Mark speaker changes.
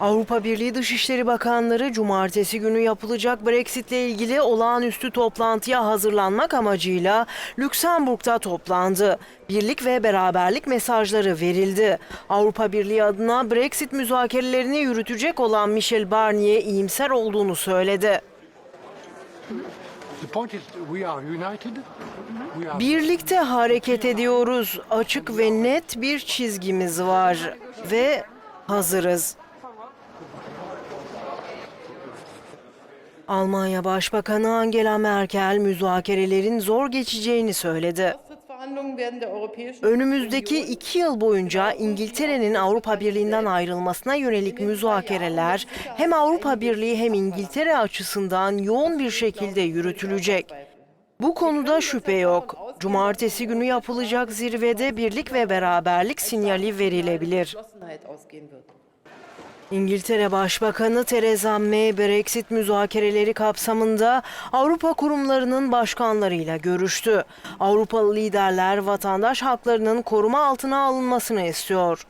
Speaker 1: Avrupa Birliği Dışişleri Bakanları cumartesi günü yapılacak Brexit ile ilgili olağanüstü toplantıya hazırlanmak amacıyla Lüksemburg'da toplandı. Birlik ve beraberlik mesajları verildi. Avrupa Birliği adına Brexit müzakerelerini yürütecek olan Michel Barnier iyimser olduğunu söyledi. Birlikte hareket ediyoruz. Açık ve net bir çizgimiz var ve hazırız. Almanya Başbakanı Angela Merkel müzakerelerin zor geçeceğini söyledi. Önümüzdeki iki yıl boyunca İngiltere'nin Avrupa Birliği'nden ayrılmasına yönelik müzakereler hem Avrupa Birliği hem İngiltere açısından yoğun bir şekilde yürütülecek. Bu konuda şüphe yok. Cumartesi günü yapılacak zirvede birlik ve beraberlik sinyali verilebilir. İngiltere Başbakanı Theresa May Brexit müzakereleri kapsamında Avrupa kurumlarının başkanlarıyla görüştü. Avrupalı liderler vatandaş haklarının koruma altına alınmasını istiyor.